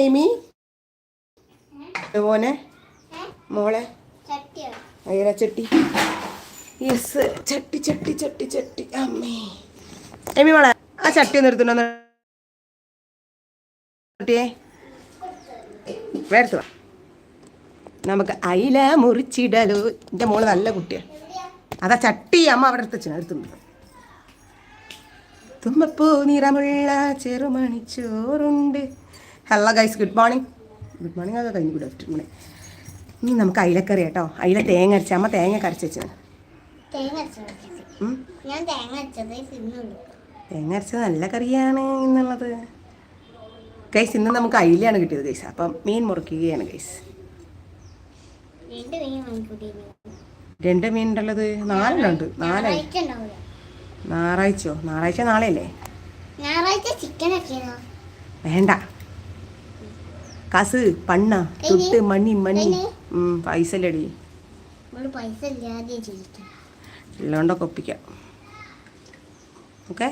Amy മോനെ? മോളെ? അയ്യര ചട്ടി. യെസ് ചട്ടി ചട്ടി ചട്ടി ചട്ടി. അമ്മേ. എമ്മി മോളെ ആ ചട്ടി ഒന്ന് എടുത്തുണ്ടോ ചട്ടിയെ വേർത്ത് വാ. നമുക്ക് അയില മുറിച്ചിടലോ. എന്റെ മോൾ നല്ല കുട്ടിയാണ് അതാ ചട്ടി അമ്മ അവിടെ എടുത്ത് വെച്ചു എടുത്തുണ്ട് തുമ്പപ്പൂ നിറമുള്ള ചെറുമണിച്ചോറുണ്ട്. Hello guys good morning good morning അത് കഴിഞ്ഞു ഗുഡ് ആഫ്റ്റർനൂൺ ഇനി നമുക്ക് അയിലക്കറി കേട്ടോ. അയില തേങ്ങ അരച്ച. അമ്മ തേങ്ങ കരച്ച് വെച്ചത്. തേങ്ങ അരച്ചത് നല്ല കറിയാണ് എന്നുള്ളത്. ഗൈസ് ഇന്ന് നമുക്ക് അയിലയാണ് കിട്ടിയത് ഗൈസ് അപ്പം മീൻ മുറിക്കുകയാണ് ഗൈസ് രണ്ട് മീൻ ഉള്ളത് നാലെണ്ണുണ്ട് ഉണ്ടാവില്ല ഞായറാഴ്ചയോ? ഞായറാഴ്ച നാളെയല്ലേ? ഞായറാഴ്ച ചിക്കൻ വേണ്ട. കാസ് പണ്ണ തൊട്ട് മണി മണി. പൈസ ഇല്ലടി ഉള്ളതുകൊണ്ടൊക്കെ ഒപ്പിക്കാം. ഓക്കെ?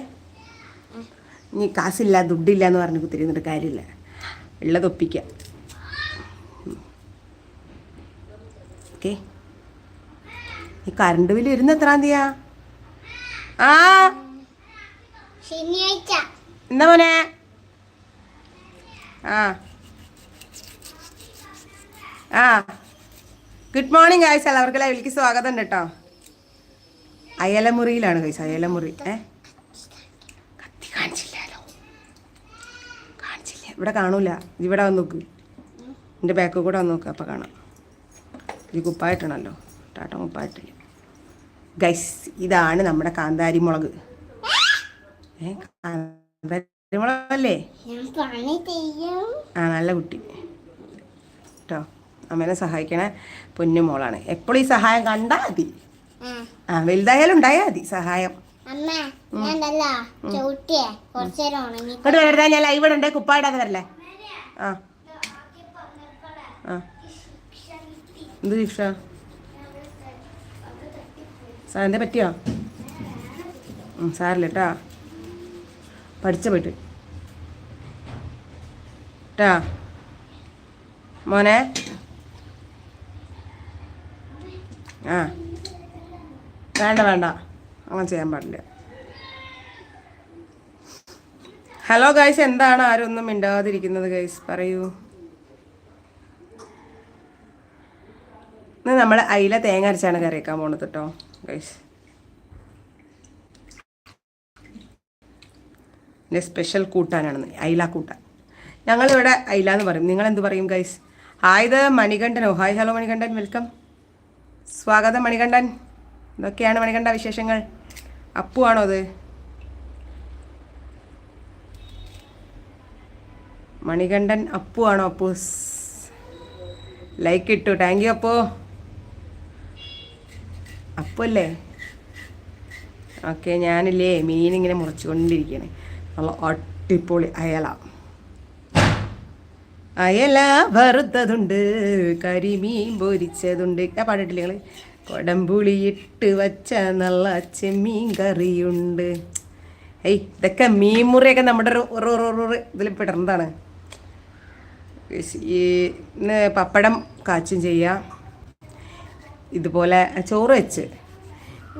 ഇനി കാസില്ല ദുഡില്ല എന്ന് പറഞ്ഞ് കുത്തിരിന്നിട്ട് കാര്യമില്ല ഉള്ളത് ഒപ്പിക്കാം. ഓക്കെ? ഈ കറണ്ട് ബില്ല് വരുന്ന എത്രാം തീയാ ആ? ശനിയാഴ്ച. എന്താ മോനെ? ആ. ആ. ഗുഡ് മോർണിംഗ് ഗൈസ് എല്ലാവർക്കും ലൈവിലേക്ക് സ്വാഗതം ഉണ്ട് കേട്ടോ അയലമുറിയിലാണ് ഗൈസ് അയലമുറി. ഏ? കത്തി കാണിച്ചില്ലല്ലോ കാണിച്ചില്ല. ഇവിടെ കാണൂല. ഇവിടെ വന്ന് നോക്ക്. എന്റെ ബാക്കിൽ കൂടെ വന്ന് നോക്ക്. അപ്പോൾ കാണാം. ഇത് കുപ്പായിട്ടാണല്ലോ. ടാട്ട കുപ്പായിട്ടില്ല. ഗൈസ് ഇതാണ് നമ്മുടെ കാന്താരി മുളക് ഏ കാന്താരി മുളകല്ലേ ആ നല്ല കുട്ടി. കേട്ടോ അമ്മേനെ സഹായിക്കണ പൊന്നു മോളാണ്. എപ്പോഴും ഈ സഹായം കണ്ടാൽ മതി. ആ വലുതായാലും ഉണ്ടായാൽ മതി സഹായം. ഇങ്ങോട്ട് വരരുതാ ഞാൻ ലൈവ് ഇടണ്ടേ കുപ്പായിടാതെ വരല്ലേ? ആ. ആ. എന്ത് ശിക്ഷ സാറിന്റെ പറ്റിയോ? സാറില്ല കേട്ടാ പഠിച്ച പോയിട്ട്. കേട്ടാ മോനെ. ആ. വേണ്ട വേണ്ട. അങ്ങനെ ചെയ്യാൻ പാടില്ല. ഹലോ ഗൈസ് എന്താണ്? ആരും ഒന്നും മിണ്ടാതിരിക്കുന്നത് ഗൈസ് പറയൂ. ഇന്ന് നമ്മൾ അയില തേങ്ങ അരച്ചാണ് കറി വെക്കാൻ പോണത് കേട്ടോ ഗൈസ് എന്റെ സ്പെഷ്യൽ കൂട്ടാനാണ് അയില കൂട്ടാൻ. ഞങ്ങളിവിടെ അയില എന്ന് പറയും. നിങ്ങൾ എന്ത് പറയും ഗൈസ് ഹായ് ഇത് മണികണ്ഠനോ? Hi hello Manikandan. വെൽക്കം സ്വാഗതം മണികണ്ഠൻ. എന്തൊക്കെയാണ് മണികണ്ഠ വിശേഷങ്ങൾ? അപ്പുവാണോ അത്? മണികണ്ഠൻ അപ്പുവാണോ അപ്പു ലൈക്ക് ഇട്ടു. Thank you Appu. അപ്പു അല്ലേ ഓക്കെ ഞാനില്ലേ മീനിങ്ങനെ മുറിച്ചുകൊണ്ടിരിക്കണേ നല്ല അടിപൊളി അയല. അയല വറുത്തതുണ്ട് കരിമീൻ പൊരിച്ചതുണ്ട്. ആ പാടിട്ടില്ല നിങ്ങൾ കൊടംപുളി ഇട്ട് വച്ച നല്ല ചെമ്മീൻ കറിയുണ്ട്. ഏയ് ഇതൊക്കെ മീൻ മുറിയൊക്കെ നമ്മുടെ ഇതിൽ പെടുന്നതാണ് ഈ പപ്പടം കാച്ചും ചെയ്യാം. ഇതുപോലെ ചോറ് വെച്ച്.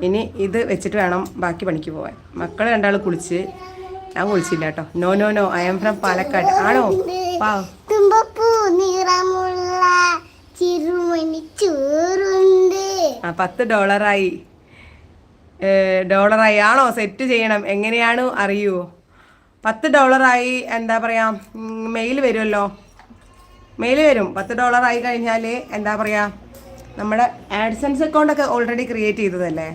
ഇനി ഇത് വെച്ചിട്ട് വേണം ബാക്കി പണിക്ക് പോവാൻ. മക്കൾ രണ്ടാൾ കുളിച്ച് ഞാൻ വിളിച്ചില്ല കേട്ടോ. No no no I'm from Palakkad. ആണോ? ആ പത്ത് ഡോളറായി. ഡോളറായി. ആണോ? സെറ്റ് ചെയ്യണം. എങ്ങനെയാണ്? അറിയുമോ പത്ത് ഡോളറായി എന്താ പറയാ മെയിൽ വരുമല്ലോ. മെയിൽ വരും. പത്ത് ഡോളറായി കഴിഞ്ഞാൽ എന്താ പറയാ നമ്മുടെ ആഡ്സൻസ് അക്കൗണ്ടൊക്കെ ഓൾറെഡി ക്രിയേറ്റ് ചെയ്തതല്ലേ?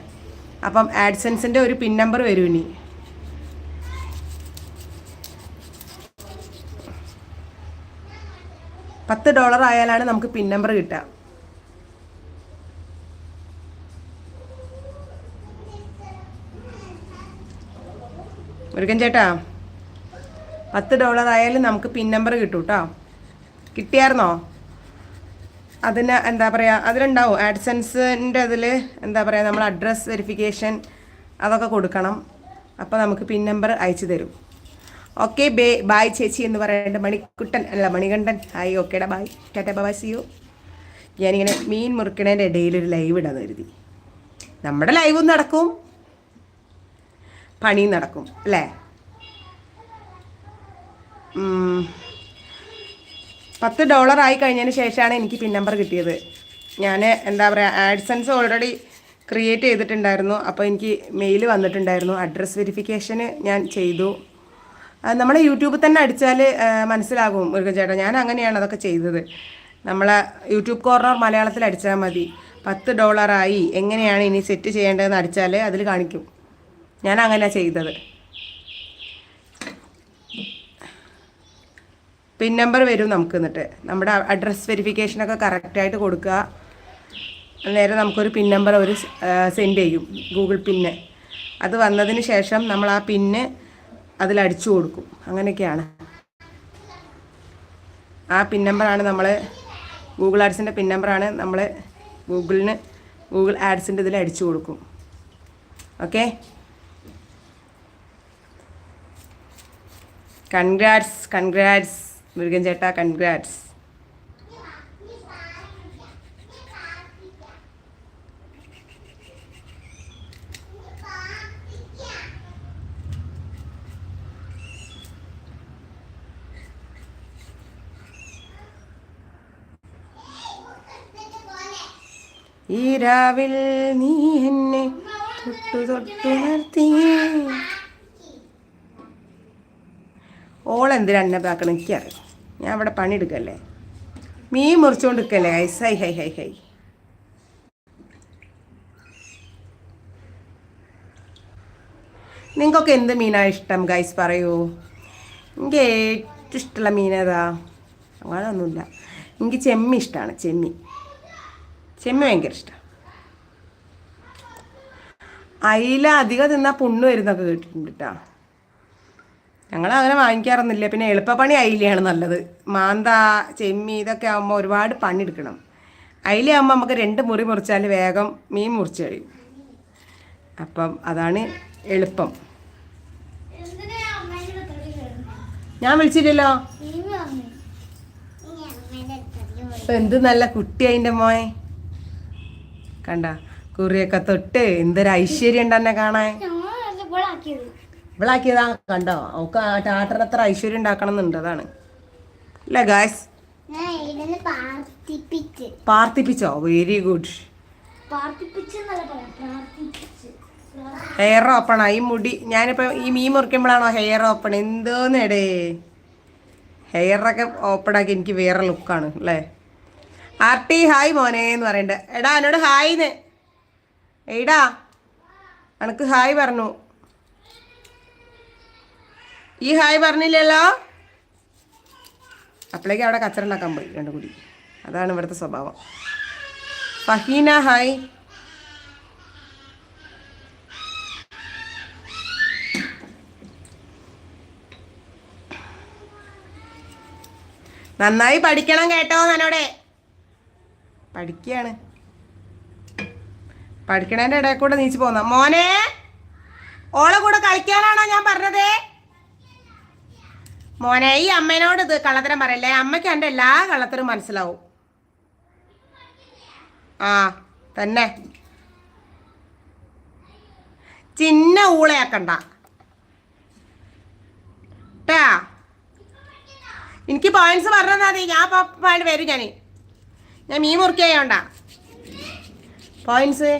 അപ്പം ആഡ്സൻസിന്റെ ഒരു പിൻ നമ്പർ വരും ഇനി. പത്ത് ഡോളർ ആയാലാണ് നമുക്ക് പിൻ നമ്പർ കിട്ടുക. മുരുകൻ ചേട്ടാ പത്ത് ഡോളർ ആയാലും നമുക്ക് പിൻ നമ്പർ കിട്ടും കേട്ടോ കിട്ടിയായിരുന്നോ? അതിന് എന്താ പറയുക അതിലുണ്ടാവും ആഡ്സൻസിന്റെ അതിൽ എന്താ പറയുക നമ്മൾ അഡ്രസ്സ് വെരിഫിക്കേഷൻ അതൊക്കെ കൊടുക്കണം. അപ്പോൾ നമുക്ക് പിൻ നമ്പർ അയച്ചു തരും. ഓക്കെ ബേ ബായ് ചേച്ചി എന്ന് പറയേണ്ട മണിക്കുട്ടൻ അല്ല മണികണ്ഠൻ. ഹായ് ഓക്കേടാ ബായ് ടാറ്റ ബാബാ സിയു ഞാനിങ്ങനെ മീൻ മുറിക്കണേന്റെ ഇടയിൽ ഒരു ലൈവ് ഇടാന്ന് കരുതി. നമ്മുടെ ലൈവും നടക്കും. പണിയും നടക്കും അല്ലേ. പത്ത് ഡോളർ ആയി കഴിഞ്ഞതിന് ശേഷമാണ് എനിക്ക് പിൻ നമ്പർ കിട്ടിയത്. ഞാൻ എന്താ പറയുക ആഡ്സൻസ് ഓൾറെഡി ക്രിയേറ്റ് ചെയ്തിട്ടുണ്ടായിരുന്നു. അപ്പോൾ എനിക്ക് മെയിൽ വന്നിട്ടുണ്ടായിരുന്നു. അഡ്രസ് വെരിഫിക്കേഷന് ഞാൻ ചെയ്തു. നമ്മൾ യൂട്യൂബിൽ തന്നെ അടിച്ചാൽ മനസ്സിലാകും മൃഗചേട്ടാ ഞാൻ അങ്ങനെയാണ് അതൊക്കെ ചെയ്തത്. നമ്മളെ യൂട്യൂബ് കോർണർ മലയാളത്തിൽ അടിച്ചാൽ മതി. പത്ത് ഡോളറായി. എങ്ങനെയാണ് ഇനി സെറ്റ് ചെയ്യേണ്ടതെന്ന് അടിച്ചാൽ അതിൽ കാണിക്കും. ഞാൻ അങ്ങനെയാണ് ചെയ്തത്. പിൻ നമ്പർ വരും നമുക്ക് എന്നിട്ട്. നമ്മുടെ അഡ്രസ് വെരിഫിക്കേഷനൊക്കെ കറക്റ്റായിട്ട് കൊടുക്കുക. നേരെ നമുക്കൊരു പിൻ നമ്പർ അവർ സെൻഡ് ചെയ്യും. Google pin. അത് വന്നതിന് ശേഷം നമ്മൾ ആ പിന്ന് അതിൽ അടിച്ചു കൊടുക്കും. അങ്ങനെയൊക്കെയാണ്. ആ പിൻ നമ്പറാണ് നമ്മൾ ഗൂഗിൾ ആഡ്സിന്റെ പിൻ നമ്പറാണ് നമ്മൾ ഗൂഗിളിന് ഗൂഗിൾ ആഡ്സിന്റെ ഇതിൽ അടിച്ചു കൊടുക്കും. ഓക്കെ? കൺഗ്രാറ്റ്സ് കൺഗ്രാറ്റ്സ് മുരുകൻ ചേട്ടാ കൺഗ്രാറ്റ്സ്. ഈ രാവിൽ നീ എന്നെ തൊട്ടു തൊട്ടു നിർത്തി ഓളെന്തിനാ എന്നെ ഇതാക്കണം എനിക്കറിയാം. ഞാൻ ഇവിടെ പണിയെടുക്കല്ലേ? മീൻ മുറിച്ചുകൊണ്ട് നിൽക്കല്ലേ ഐസ് ഹൈ ഹൈ ഹൈ ഹൈ. നിങ്ങൾക്കൊക്കെ എന്ത് മീനാണ് ഇഷ്ടം? ഗൈസ് പറയൂ. എനിക്ക് ഏറ്റവും ഇഷ്ടമുള്ള മീൻ ഏതാ? അങ്ങനെയൊന്നുമില്ല എനിക്ക് ചെമ്മി ഇഷ്ടമാണ്. ചെമ്മി. ചെമ്മി ഭയങ്കര ഇഷ്ടമാണ് അയില അധികം തിന്നാൽ പുണ്ണ് വരുന്നൊക്കെ കേട്ടിട്ടുണ്ട് കേട്ടോ ഞങ്ങൾ അങ്ങനെ വാങ്ങിക്കാറൊന്നുമില്ല. പിന്നെ എളുപ്പപ്പണി അയിലയാണ് നല്ലത്. മാന്ത ചെമ്മി ഇതൊക്കെ ആകുമ്പോൾ ഒരുപാട് പണിയെടുക്കണം അയിലയാകുമ്പോൾ നമുക്ക് രണ്ട് മുറി മുറിച്ചാൽ വേഗം മീൻ മുറിച്ച് കഴിയും. അപ്പം അതാണ് എളുപ്പം? ഞാൻ വിളിച്ചില്ലല്ലോ എന്ത് നല്ല കുട്ടി അതിന്റെ മോയെ കണ്ട കുറിയൊക്കെ തൊട്ട് എന്തൊരു ഐശ്വര്യം ഉണ്ട് എന്നെ കാണാൻ. ഇവളാക്കിയതാ. കണ്ടോ? ഒക്കെ ആ ടാട്ടറിന് അത്ര ഐശ്വര്യം ഉണ്ടാക്കണം എന്നുണ്ട് അതാണ്. അല്ലേ ഗായ്സ് പ്രാർത്ഥിപ്പിച്ച് പാർത്തിപ്പിച്ചോ. വെരി ഗുഡ് ഹെയർ ഓപ്പൺ ഈ മുടി. ഞാനിപ്പോ ഈ മീൻ മുറിക്കുമ്പോഴാണോ ഹെയർ ഓപ്പൺ എന്തോന്നെടേ? ഹെയറൊക്കെ ഓപ്പണാക്കി എനിക്ക് വേറെ ലുക്കാണ് അല്ലേ? ആർട്ടി ഹായ് മോനെ എന്ന് പറയണ്ട. എടാ എന്നോട് ഹായ് എടാ അനക്ക് ഹായ് പറഞ്ഞു. ഈ ഹായ് പറഞ്ഞില്ലല്ലോ? അപ്പോഴേക്കും അവിടെ കച്ചറ ഉണ്ടാക്കാൻ പോയി രണ്ടു കൂടി. അതാണ് ഇവിടുത്തെ സ്വഭാവം. ഫഹീന ഹായ്. നന്നായി പഠിക്കണം കേട്ടോ എന്നോടെ പഠിക്കുകയാണ് പഠിക്കണേന്റെ ഇടയിൽ കൂടെ നീച്ച് പോന്ന. മോനെ ഓളെ കൂടെ കളിക്കാനാണോ ഞാൻ പറഞ്ഞത്? മോനെ ഈ അമ്മേനോട് ഇത് കള്ളത്തരം പറയല്ലേ? അമ്മയ്ക്ക് എന്റെ എല്ലാ കള്ളത്തരും മനസ്സിലാവും. ആ തന്നെ. ചിന്ന ഊളയാക്കണ്ട. ട്ടാ. എനിക്ക് പോയിന്റ്സ് പറഞ്ഞാൽ ഞാൻ പാട് വരും ഞാൻ ഞാൻ മീൻ മുറിക്കയോണ്ട പോയിന്റ്സ്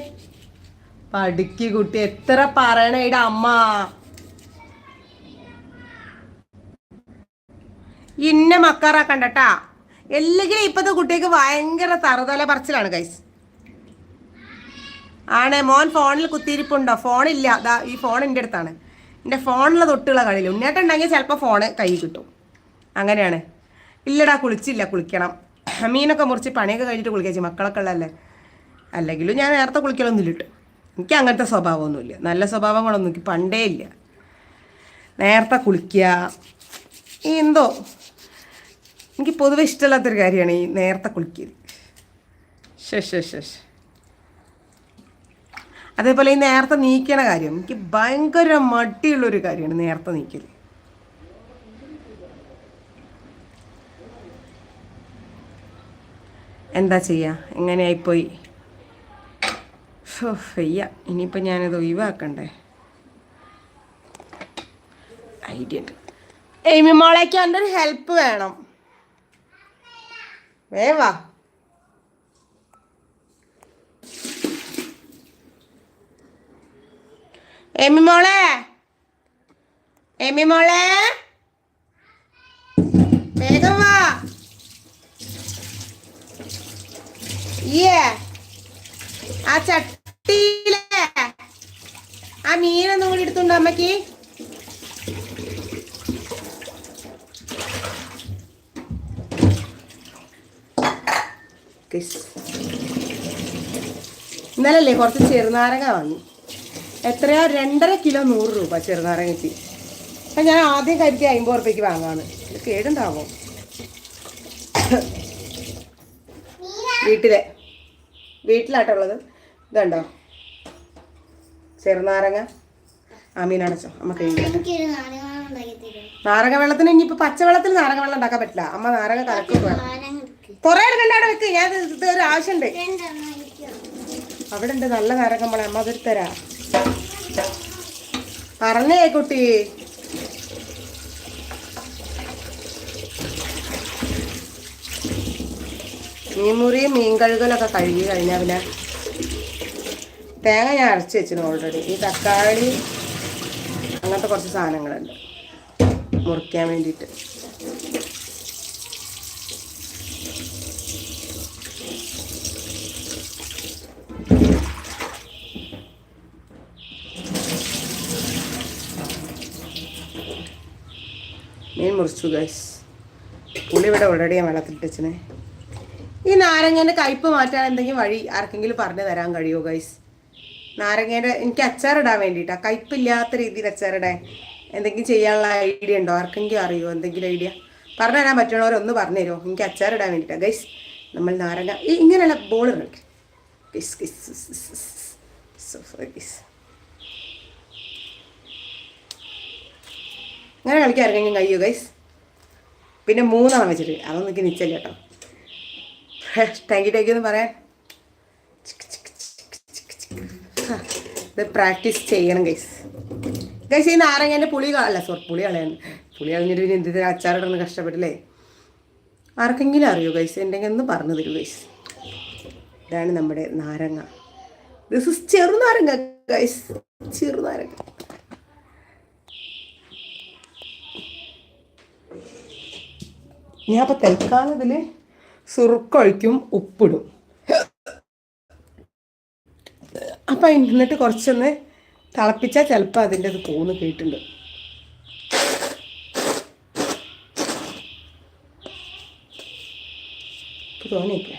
പടുക്കി കുട്ടി എത്ര പറയണ ഇട അമ്മ. ഇന്ന മക്കാറാക്കണ്ടട്ടാ എല്ലെങ്കിലും ഇപ്പത്തെ കുട്ടിക്ക് ഭയങ്കര തറുതല പറച്ചിലാണ് കൈസ് ആണ് മോൻ ഫോണിൽ കുത്തിയിരിപ്പുണ്ടോ? ഫോണില്ല അതാ ഈ ഫോൺ എന്റെ അടുത്താണ്. എന്റെ ഫോണിലെ തൊട്ടുള്ള കളിയിൽ ഉണ്ണേട്ടുണ്ടെങ്കിൽ ചിലപ്പോൾ ഫോണ് കൈ കിട്ടും. അങ്ങനെയാണ്. ഇല്ലടാ കുളിച്ചില്ല. കുളിക്കണം. മീനൊക്കെ മുറിച്ച് പണിയൊക്കെ കഴിഞ്ഞിട്ട് കുളിക്കുക മക്കളൊക്കെ ഉള്ളതല്ലേ അല്ലെങ്കിലും ഞാൻ നേരത്തെ കുളിക്കലൊന്നുമില്ല കേട്ടോ എനിക്ക് അങ്ങനത്തെ സ്വഭാവമൊന്നുമില്ല. നല്ല സ്വഭാവങ്ങളൊന്നും എനിക്ക് പണ്ടേ ഇല്ല. നേരത്തെ കുളിക്കുക എന്തോ. എനിക്ക് പൊതുവെ ഇഷ്ടമില്ലാത്തൊരു കാര്യമാണ് ഈ നേരത്തെ കുളിക്കൽ ശശ് ശേ ശേ ശേ. അതേപോലെ ഈ നേരത്തെ നീക്കണ കാര്യം എനിക്ക് ഭയങ്കര മടിയുള്ളൊരു കാര്യമാണ് നേരത്തെ നീക്കൽ എന്താ ചെയ്യുക എങ്ങനെയായിപ്പോയി? ഫയ്യ. ഇനിയിപ്പോൾ ഞാനത് ഒഴിവാക്കണ്ടേ? ഐഡിയ ഉണ്ട്. എയ്മി മോളേക്ക് എന്റെ ഒരു ഹെൽപ്പ് വേണം വേവാ എമി മോളെ? എമി മോളെ? വേഗം വാ. ഏ ആ ചട്ടിയിലെ ആ മീനൊന്നും കൂടി എടുത്തുണ്ടോ അമ്മയ്ക്ക്. ഇന്നലല്ലേ കുറച്ച് ചെറുനാരങ്ങ വാങ്ങി. എത്രയാ? രണ്ടര കിലോ നൂറ് രൂപ ചെറുനാരങ്ങയ്ക്ക് അപ്പം ഞാൻ ആദ്യം കരുതി അമ്പത് ഉറുപ്പ്യക്ക് വാങ്ങാണ് കേടുണ്ടാവോ? വീട്ടിലെ. വീട്ടിലാട്ടുള്ളത് ഇതുണ്ടോ? ചെറുനാരങ്ങ ആ മീനടച്ചോ അമ്മ കഴിക്കാം നാരങ്ങ വെള്ളത്തിന് ഇനിയിപ്പോ പച്ചവെള്ളത്തിൽ നാരങ്ങ വെള്ളം ഉണ്ടാക്കാൻ പറ്റില്ല. അമ്മ നാരങ്ങ കലക്കും കൊറേ എടുക്കണ്ട വെക്ക്. ഞാൻ ഇത് ഒരു ആവശ്യമുണ്ട് അവിടെ ഉണ്ട് നല്ല നാരങ്ങ മോളെ അമ്മ അതൊരു തരാ. പറഞ്ഞേ കുട്ടി. മീൻ മുറിയും മീൻ കഴുകലൊക്കെ കഴുകി കഴിഞ്ഞാൽ പിന്നെ തേങ്ങ ഞാൻ അരച്ച് വെച്ചിരുന്നു ഓൾറെഡി ഈ തക്കാളി അങ്ങനത്തെ കുറച്ച് സാധനങ്ങളുണ്ട്. മുറിക്കാൻ വേണ്ടിയിട്ട്. മീൻ മുറിച്ചു ഗൈസ് പുളി ഇവിടെ ഓൾറെഡി ഞാൻ വെള്ളത്തിലിട്ട് വെച്ചിനെ ഈ നാരങ്ങേന്റെ കയ്പ് മാറ്റാൻ എന്തെങ്കിലും വഴി ആർക്കെങ്കിലും പറഞ്ഞു തരാൻ കഴിയുമോ ഗൈസ് നാരങ്ങേന്റെ എനിക്ക് അച്ചാറിടാൻ വേണ്ടിയിട്ടാണ് കയ്പില്ലാത്ത രീതിയിൽ അച്ചാറിടാൻ എന്തെങ്കിലും ചെയ്യാനുള്ള ഐഡിയ ഉണ്ടോ? ആർക്കെങ്കിലും അറിയോ? എന്തെങ്കിലും ഐഡിയ? പറഞ്ഞു തരാൻ പറ്റണവരൊന്ന് പറഞ്ഞു തരുമോ? എനിക്ക് അച്ചാറിടാൻ വേണ്ടിയിട്ടാണ് ഗൈസ് നമ്മൾ നാരങ്ങ ഈ ഇങ്ങനെയുള്ള ബോൾ കിസ് അങ്ങനെ കളിക്കാൻ കയ്യോ ഗൈസ് പിന്നെ മൂന്നെണ്ണം വെച്ചിട്ട് അതൊന്നും എനിക്ക് നിച്ചല്ല യു താങ്ക് യു എന്ന് പറയാൻ. ഇത് പ്രാക്ടീസ് ചെയ്യണം ഗൈസ് ഗൈസ് ഈ നാരങ്ങേന്റെ പുളി അല്ല സോറി പുളി കളയാണ് പുളി കളഞ്ഞിട്ട് പിന്നെ എന്തിനാ അച്ചാറിടണം കഷ്ടപ്പെട്ടില്ലേ? ആർക്കെങ്കിലും അറിയോ ഗൈസ് എന്തെങ്കിലും ഒന്ന് പറഞ്ഞു തരൂ ഗൈസ് ഇതാണ് നമ്മുടെ നാരങ്ങ. ദിസ് ഇസ് ചെറുനാരങ്ങ ഗൈസ് ചെറുനാരങ്ങ. ഞാൻ അപ്പോൾ തൽക്കാലം ഇതിൽ സുറുക്കൊഴിക്കും ഉപ്പിടും. അപ്പം എന്നിട്ട് കുറച്ചൊന്ന് തിളപ്പിച്ചാൽ ചിലപ്പോൾ അതിന്റെ അത് പോന്ന് കേട്ടിട്ടുണ്ട്. തോന്നിയില്ല?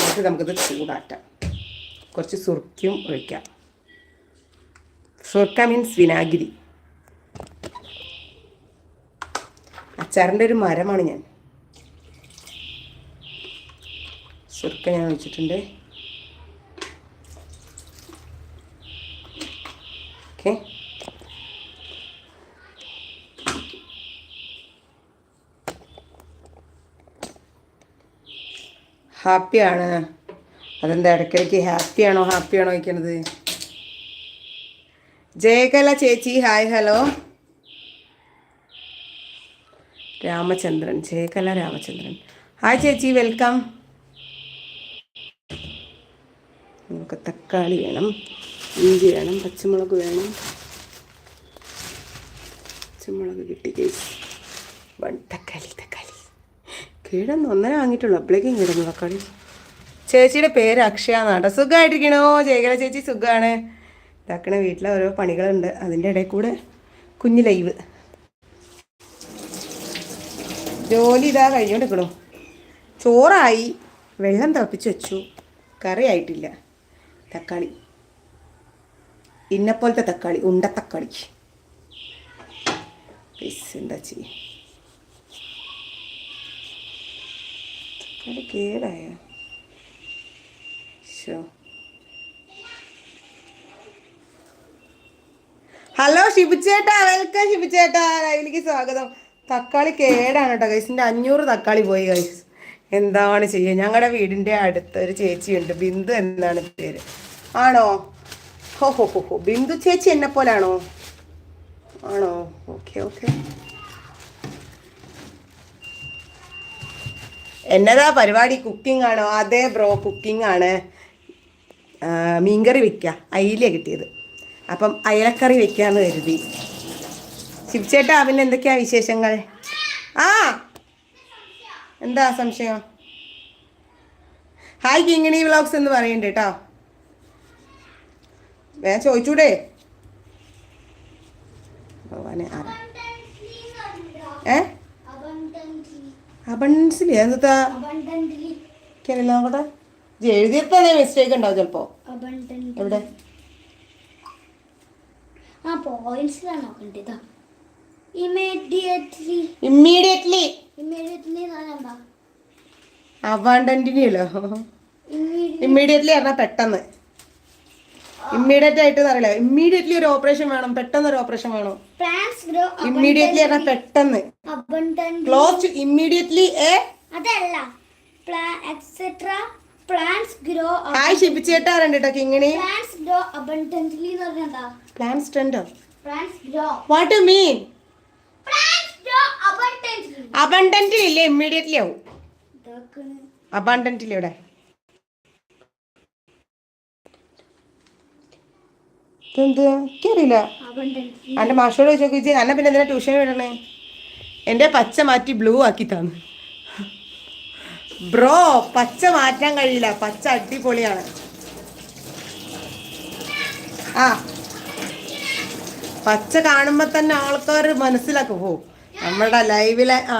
എന്നിട്ട് നമുക്കിത് ചൂടാറ്റാം. കുറച്ച് സുർക്കും ഒഴിക്കാം. സുർക്ക മീൻസ് വിനാഗിരി. അച്ചാറിന്റെ ഒരു മരമാണ് ഞാൻ. സുർക്ക ഞാൻ ഒഴിച്ചിട്ടുണ്ട്. ഓക്കെ. ഹാപ്പിയാണ്. അതെന്താ ഇടയ്ക്കിടയ്ക്ക് ഹാപ്പിയാണോ ഹാപ്പിയാണോ വയ്ക്കണത് ജയകല ചേച്ചി hi hello. Ramachandran Jayakala Ramachandran. Hi ചേച്ചി വെൽക്കം നമുക്ക് തക്കാളി വേണം ഇഞ്ചി വേണം പച്ചമുളക് വേണം. പച്ചമുളക് കിട്ടി കേസ് വൺ തക്കാളി തക്കാളി. കിടന്ന് ഒന്നര വാങ്ങിയിട്ടുള്ളൂ അപ്പോഴേക്കും കിടന്നു തക്കാളി ചേച്ചിയുടെ പേര് അക്ഷയ എന്നാട്ടോ. സുഖമായിട്ടിരിക്കണോ? ജയകല ചേച്ചി സുഖമാണ്. ഇതാക്കണ വീട്ടിലെ ഓരോ പണികളുണ്ട്. അതിന്റെ ഇടയിൽ കൂടെ കുഞ്ഞ് ലൈവ്. ജോലി ഇതാ കഴിഞ്ഞോണ്ടിരിക്കണു. ചോറായി വെള്ളം തിളപ്പിച്ച് വെച്ചു. കറി ആയിട്ടില്ല തക്കാളി. ഇന്നപ്പോലത്തെ തക്കാളി ഉണ്ട തക്കാളി. എന്താ ചെയ്യ? തക്കാളി കേടായ? ഹലോ ഷിബുച്ചേട്ടാ വെൽക്കം ഷിബുച്ചേട്ടാ ലൈവിലേക്ക് സ്വാഗതം. തക്കാളി കേടാണ് കേട്ടോ ഗൈസിന്റെ അഞ്ഞൂറ് തക്കാളി പോയി ഗൈസ് എന്താണ് ചെയ്യുക ഞങ്ങളുടെ വീടിന്റെ അടുത്ത് ഒരു ചേച്ചിയുണ്ട്. ബിന്ദു എന്നാണ് പേര്. ആണോ? ഹോ ഹോ ഹോ ഹോ. ബിന്ദു ചേച്ചി എന്നെ പോലാണോ? ആണോ? Okay okay. എന്നതാ പരിപാടി? കുക്കിംഗ് ആണോ? അതെ ബ്രോ കുക്കിംഗ് ആണ്. മീൻകറി വെക്കുക അയില കിട്ടിയത്. അപ്പം അയലക്കറി വെക്കാന്ന് കരുതി. ശിവചേട്ടാ പിന്നെ എന്തൊക്കെയാ വിശേഷങ്ങൾ? ആ എന്താ സംശയം? ഹായ് കിങ്ങിണി വ്ളോഗ്സ് എന്ന് പറയുന്നുണ്ട് കേട്ടോ. ഞാൻ ചോദിച്ചൂടെ? ഭഗവാനെ ആരാ? ഏ? അബൺസിൽ എന്താ കേരള കൂടെ എഴുതിയത്തന്നെ മിസ്റ്റേക്ക് ഉണ്ടാവും ചിലപ്പോ. എവിടെ? ആ പോയിന്റ്സിലാണ് നോക്കണ്ടത് ഇമ്മീഡിയറ്റ്ലി ഇമ്മീഡിയറ്റ്ലി ഇമ്മീഡിയറ്റ്ലി അവാണ്ടന്റിനിയല്ലോ പറഞ്ഞാൽ പെട്ടെന്ന്. ഇമ്മീഡിയറ്റ് ആയിട്ട് അറിയില്ല. ഇമ്മീഡിയറ്റ്ലി ഒരു ഓപ്പറേഷൻ വേണം. പെട്ടെന്ന് ഒരു ഓപ്പറേഷൻ വേണം. പ്ലാന്റ്സ് ഇമ്മീഡിയറ്റ്ലി പറഞ്ഞാൽ പെട്ടെന്ന്. ക്ലോസ് ഇമ്മീഡിയറ്റ്ലി ഏ അതല്ല. എക്സെട്ര പ്ലാന്റ്സ് ഗ്രോ ഹായ് ഷിപ്പിച്ചേട്ടാ രണ്ട് കേട്ടോ കിങ്ങിണി. പ്ലാന്റ്സ് ഗ്രോ abundantly എന്ന് പറഞ്ഞാൽ എന്താ? Plan സ്ട്രെൻഡോ plants grow what you mean ഇല്ലേ? ഇമ്മീഡിയറ്റ്ലി ആവും. അബണ്ടന്റിൽ ഇവിടെ. എനിക്കറിയില്ല. എന്റെ മാഷോട് ചോദിച്ചു ചോദിച്ചു എന്നെ പിന്നെ എന്തിനാ ട്യൂഷൻ വിടണേ? എന്റെ പച്ച മാറ്റി ബ്ലൂ ആക്കി തന്നു. ബ്രോ പച്ച മാറ്റാൻ കഴിയില്ല. പച്ച അടിപൊളിയാണ്. ആ പച്ച കാണുമ്പോൾ തന്നെ ആൾക്കാർ മനസ്സിലാക്കും ഓ നമ്മളുടെ ലൈവിലെ ആ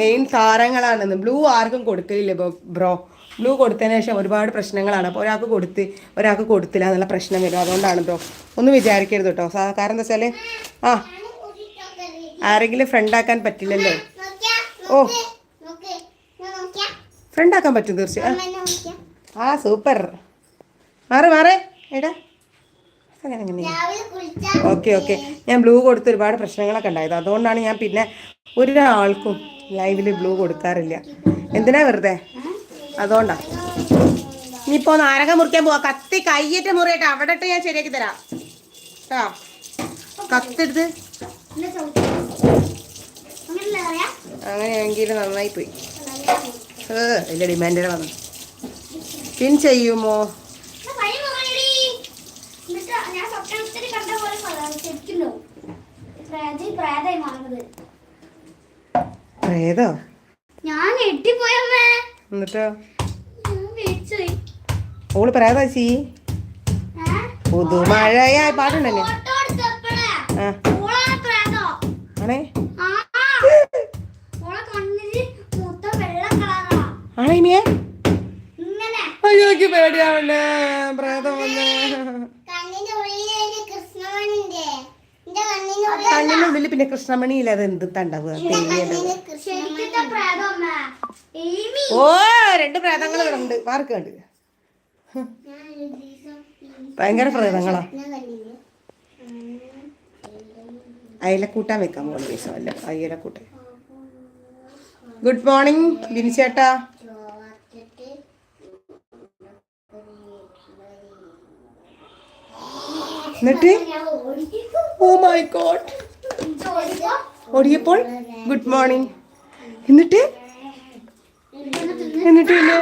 മെയിൻ താരങ്ങളാണെന്ന് ബ്ലൂ ആർക്കും കൊടുക്കലില്ല ബ്രോ ബ്ലൂ കൊടുത്തതിന് ശേഷം ഒരുപാട് പ്രശ്നങ്ങളാണ്. അപ്പോൾ ഒരാൾക്ക് കൊടുത്ത് ഒരാൾക്ക് കൊടുത്തില്ല എന്നുള്ള പ്രശ്നം വരും. അതുകൊണ്ടാണ് ബ്രോ ഒന്നും വിചാരിക്കരുത് കേട്ടോ കാരണം എന്താ വെച്ചാൽ ആ ആരെങ്കിലും ഫ്രണ്ടാക്കാൻ പറ്റില്ലല്ലോ? ഓ. ഫ്രണ്ടാക്കാൻ പറ്റും തീർച്ചയായും ആ സൂപ്പർ മാറി മാറേ. എടാ. അങ്ങനെ അങ്ങനെ ഓക്കെ ഓക്കെ. ഞാൻ ബ്ലൂ കൊടുത്ത് ഒരുപാട് പ്രശ്നങ്ങളൊക്കെ ഉണ്ടായത്. അതുകൊണ്ടാണ് ഞാൻ പിന്നെ ഒരാൾക്കും ലൈവിൽ ബ്ലൂ കൊടുക്കാറില്ല. എന്തിനാ വെറുതെ? അതുകൊണ്ടാ. ഇനിയിപ്പോ നാരക മുറിക്കാൻ പോവാ. കത്തി കയ്യേറ്റ മുറിയട്ടെ അവിടെ ഇട്ട് ഞാൻ ശരിയാക്കി തരാം. കേട്ടോ കത്തെടുത്ത്? അങ്ങനെയാണെങ്കിൽ നന്നായി പോയി. ഏ ഇല്ല ഡിമാൻഡ് വന്നു. പിൻ ചെയ്യുമോ എന്നാ പനി പോകണെടി. എന്നിട്ട് ഞാൻ സ്വപ്നത്തിൽ കണ്ട പോലെ. ശരിക്കുണ്ടോ? മാറുന്നത്. ഞാൻ എന്നിട്ടോ. ഓൾ പ്രേതാച്ചി? പുതുമഴയായി പാട്ടുണ്ടല്ലേ. ആണേ. ആണേ ഇങ്ങനെ. അയ്യോ പേടിയാവണ്ടേ പ്രേതം വന്നേ ഉള്ളിൽ പിന്നെ കൃഷ്ണമണി ഇല്ല അത് എന്ത് എയ്മി ഓ രണ്ട് പ്രേതങ്ങൾ ഇവിടെ ഉണ്ട്. മാർക്ക് കണ്ട്. ഭയങ്കര പ്രേതങ്ങളാ. അയലക്കൂട്ടാൻ വെക്കാൻ പോകുന്നു ദിവസം അല്ല? അയലക്കൂട്ടൻ. ഗുഡ് മോർണിംഗ് ബിനിച്ചേട്ടാ എന്നിട്ട്? ഓ മൈ ഗോഡ് ഓടിയപ്പോൾ ഗുഡ് മോർണിംഗ് എന്നിട്ട്? എന്നിട്ട് പിന്നെ?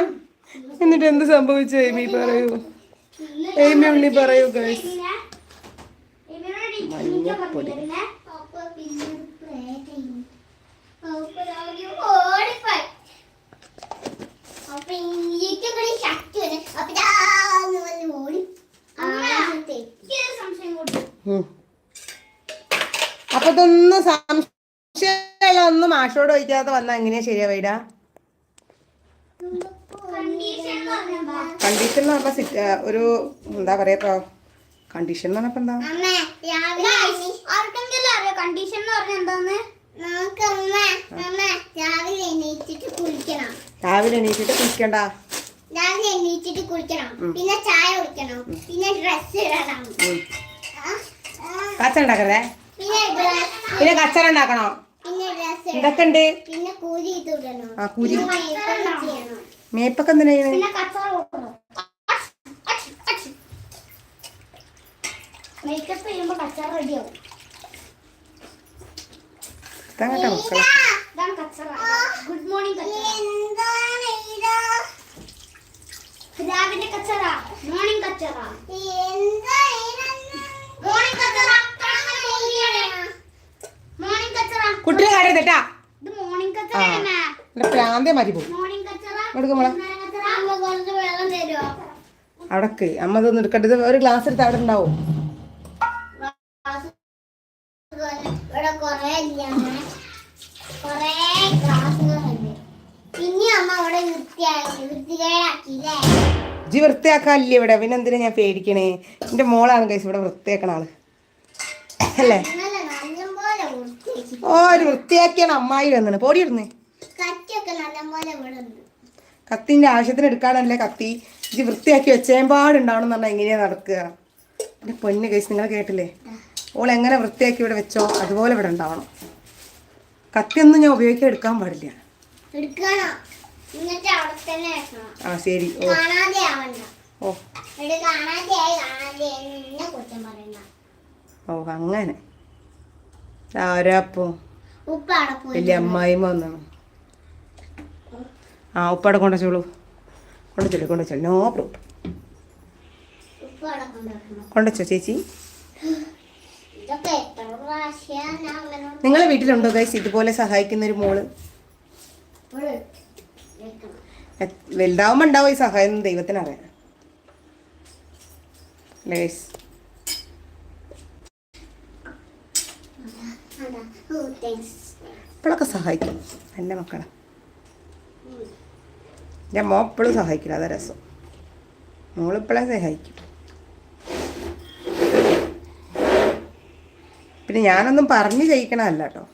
എന്നിട്ട് എന്ത് സംഭവിച്ചു എമി പറയൂ. എമി ഉള്ളി പറയൂ ഗൈസ് മഞ്ഞപ്പൊടി. വരും. അപ്പൊ ഇതൊന്നും സംശയമുള്ള ഒന്നും മാഷോട് ചോദിക്കാതെ വന്നാ എങ്ങനെയാ ശരിയാ വൈഡ? കണ്ടീഷൻ എന്ന് പറഞ്ഞ സിറ്റ് ഒരു എന്താ പറയാ ഇപ്പൊ? കണ്ടീഷൻ എന്ന് പറഞ്ഞപ്പോ എന്താ? കണ്ടീഷൻ എന്ന് പറഞ്ഞ എന്താന്ന്? നമുക്ക് അമ്മ അമ്മ രാവിലെ എണീറ്റിട്ട് കുളിക്കണം. രാവിലെ എണീറ്റിട്ട് കുളിക്കണ്ട? രാവിലെ എണീറ്റിട്ട് കുളിക്കണം. പിന്നെ ചായ കുടിക്കണം. പിന്നെ ഡ്രസ്സ് ഇടണം. കച്ചറ ഉണ്ടാക്കരുതേ പിന്നെ കച്ചറ ഉണ്ടാക്കണോ എന്തൊക്കെ ഉണ്ട് ആ കൂരി. മേപ്പൊക്കെ എന്തിനാ മേക്കപ്പ് ചെയ്യുമ്പോ കച്ചറ റെഡിയാവും. ഇതങ്ങട്ടെ മക്കളെ ഗുഡ് മോർണിംഗ് രാവിലെ കച്ചറ. മോർണിംഗ് കച്ചറ. കുട്ടിയെ കാര്യം തെറ്റാ. പ്രാന്തേ മാറ്റി പോകും അവിടക്ക്. അമ്മ ഇതൊന്നും എടുക്കണ്ട ഇത് ഒരു ഗ്ലാസ് എടുത്ത് അവിടെ ഉണ്ടാവും. പിന്നെ അമ്മ അവിടെ വൃത്തിയാക്കി വൃത്തികേടാക്കിയില്ലേ ജി വൃത്തിയാക്കാനില്ലേ ഇവിടെ? പിന്നെ എന്തിനാ ഞാൻ പേടിക്കണേ? എന്റെ മോളാണ് കൈസ് ഇവിടെ വൃത്തിയാക്കണ ആൾ. അല്ലേ? ഓ ഒരു വൃത്തിയാക്കിയാണ് അമ്മായി വന്നത് പോടി ഇടുന്നേ കത്തിന്റെ ആവശ്യത്തിന് എടുക്കാനല്ലേ കത്തി. ഇത് വൃത്തിയാക്കി വെച്ചേമ്പാടുണ്ടാവണം എന്ന് പറഞ്ഞാൽ എങ്ങനെയാ നടക്കുക. എന്റെ പൊന്ന് കേസ് നിങ്ങൾ കേട്ടില്ലേ? ഓൾ എങ്ങനെ വൃത്തിയാക്കി ഇവിടെ വെച്ചോ അതുപോലെ ഇവിടെ ഉണ്ടാവണം. കത്തിയൊന്നും ഞാൻ ഉപയോഗിക്കാൻ എടുക്കാൻ പാടില്ല. ആ ശരി. ഓ. ഓ. അങ്ങനെ. ആരാപ്പോ വലിയ അമ്മായിമ്മ വന്നാണ്. ആ ഉപ്പാടെ കൊണ്ടുവച്ചോളൂ കൊണ്ടുവച്ചോളൂ കൊണ്ടുവച്ചോളൂ നോ പ്രോബ്ലം കൊണ്ടുവച്ചോ ചേച്ചി. നിങ്ങളെ വീട്ടിലുണ്ടോ ഗൈസ് ഇതുപോലെ സഹായിക്കുന്ന ഒരു മോൾ വലുതാവുമ്പോ ഉണ്ടാവും ഈ സഹായം എന്ന് ദൈവത്തിനറിയാം ലേസ് ഇപ്പോഴൊക്കെ സഹായിക്കും. എന്റെ മക്കളെ. ഞാൻ മോ ഇപ്പോഴും സഹായിക്കില്ല. അതാ രസം. മോളിപ്പോഴേ സഹായിക്കും. പിന്നെ ഞാനൊന്നും പറഞ്ഞ് ചെയ്യിക്കണമല്ല കേട്ടോ.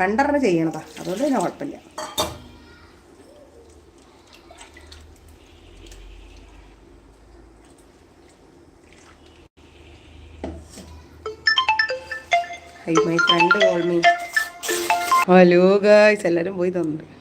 കണ്ടറിഞ്ഞ് ചെയ്യണതാ. അതുകൊണ്ട് തന്നെ കുഴപ്പമില്ല. Hi my friend call me hello guys എല്ലാവരും പോയി തന്നിട്ടുണ്ട്.